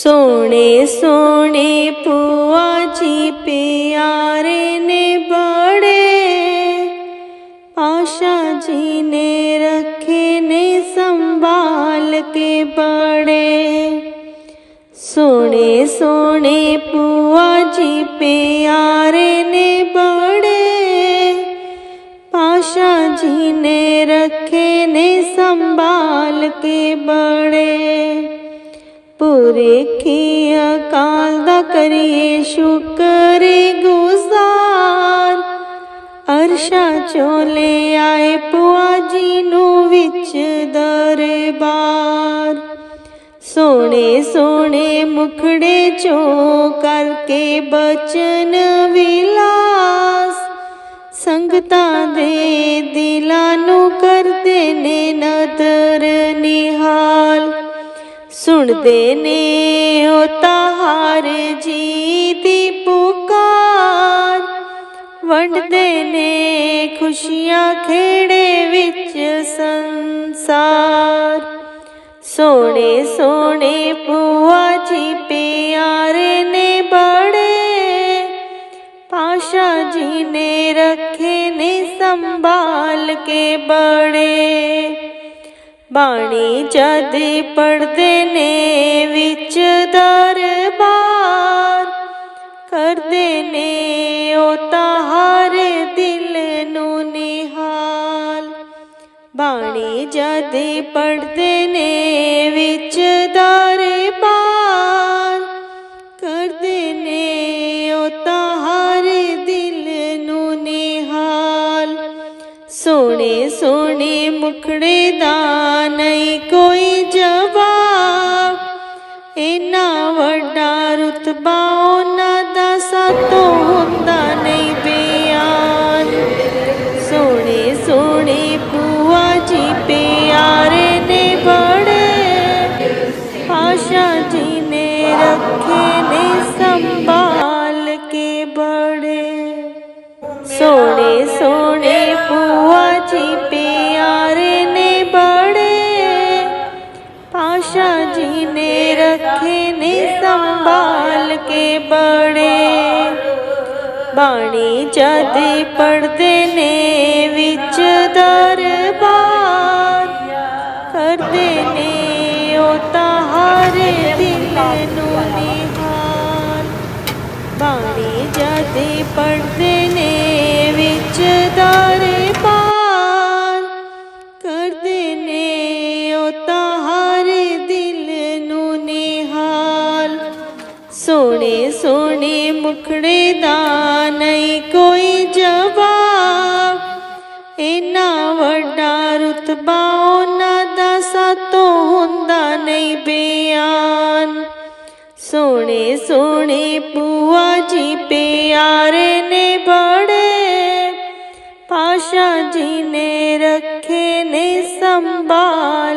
ਸੋਹਣੇ ਸੋਹਣੇ ਪੂਆ ਜੀ ਪਿਆਰੇ ਨੇ ਬੜੇ ਆਸ਼ਾ ਜੀ ਨੇ ਰੱਖੇ ਨੇ ਸੰਭਾਲ ਕੇ ਬੜੇ ਸੋਹਣੇ ਸੋਹਣੇ ਪੂਆ ਜੀ ਪਿਆਰੇ ਨੇ ਬੜੇ ਪਾਸ਼ਾ ਜੀ ਨੇ ਰੱਖੇ ਨੇ ਸੰਭਾਲ ਕੇ ਬੜੇ ਪੂਰੇ ਕੀ ਅਕਾਲ ਦਾ ਕਰੀਏ ਸ਼ੁਕਰ ਗੁਜ਼ਾਰ ਅਰਸ਼ਾ ਚੋਲੇ ਆਏ ਪੁਆ ਜੀ ਨੂੰ ਵਿੱਚ ਦਰਬਾਰ ਸੋਹਣੇ ਸੋਹਣੇ ਮੁਖੜੇ ਚੋਂ ਕਰਕੇ ਬਚਨ ਵਿਲਾਸ ਸੰਗਤਾਂ ਦੇ ਦਿਲਾਂ ਨੂੰ ਕਰਦੇ ਨੇ ਨਦਰ ਨਿਹਾਲ ਸੁਣਦੇ ਨੇ ਉਹ ਤਾਹਾਰ ਜੀ ਦੀ ਪੁਕਾਰ। ਵੰਡਦੇ ਨੇ ਖੁਸ਼ੀਆਂ ਖੇੜੇ ਵਿੱਚ ਸੰਸਾਰ। ਸੋਹਣੇ ਸੋਹਣੇ ਭੂਆ ਜੀ ਪਿਆਰੇ ਨੇ ਬੜੇ। ਪਾਸ਼ਾ ਜੀ ਨੇ ਰੱਖੇ ਨੇ ਸੰਭਾਲ ਕੇ ਬੜੇ। ਬਾਣੀ ਜਦ ਪੜਦੇ ਨੇ ਵਿੱਚ ਦਰਬਾਰ, ਕਰਦੇ ਨੇ ਉਹ ਤਾਹਾਰ ਦਿਲ ਨੂੰ ਨਿਹਾਲ। ਬਾਣੀ ਜਦ ਪੜਦੇ ਨੇ ਵਿੱਚ ਦਰਬਾਰ ਸੋਹਣੇ ਸੋਹਣੇ ਮੁਖੜੇ ਦਾ ਨਹੀਂ ਕੋਈ ਜਵਾਬ। ਇਨਾ ਵੱਡਾ ਰੁਤਬਾ ਬਾਣੀ ਜਦ ਪੜਦੇ ਨੇ ਵਿੱਚ ਦਰਬਾਰ, ਕਰਦੇ ਨੇ ਉਹ ਤਾਹਾਰ ਦਿਲ ਨੂੰ ਨਿਹਾਲ ਬਾਣੀ ਜਦ ਪੜਦੇ ਨੇ ਮੁਖੜੇ ਦਾ ਨਹੀਂ ਕੋਈ ਜਵਾਬ। ਇਨਾ ਵੱਡਾ ਰੁਤਬਾ ਉਹਨਾਂ ਦਾ ਸਾਤੋਂ ਹੁੰਦਾ ਨਹੀਂ ਬਿਆਨ। ਸੋਹਣੇ ਸੋਹਣੇ ਪੂਆ ਜੀ ਪਿਆਰੇ ਨੇ ਬੜੇ। ਪਾਸ਼ਾ ਜੀ ਨੇ ਰੱਖੇ ਨੇ ਸੰਭਾਲ।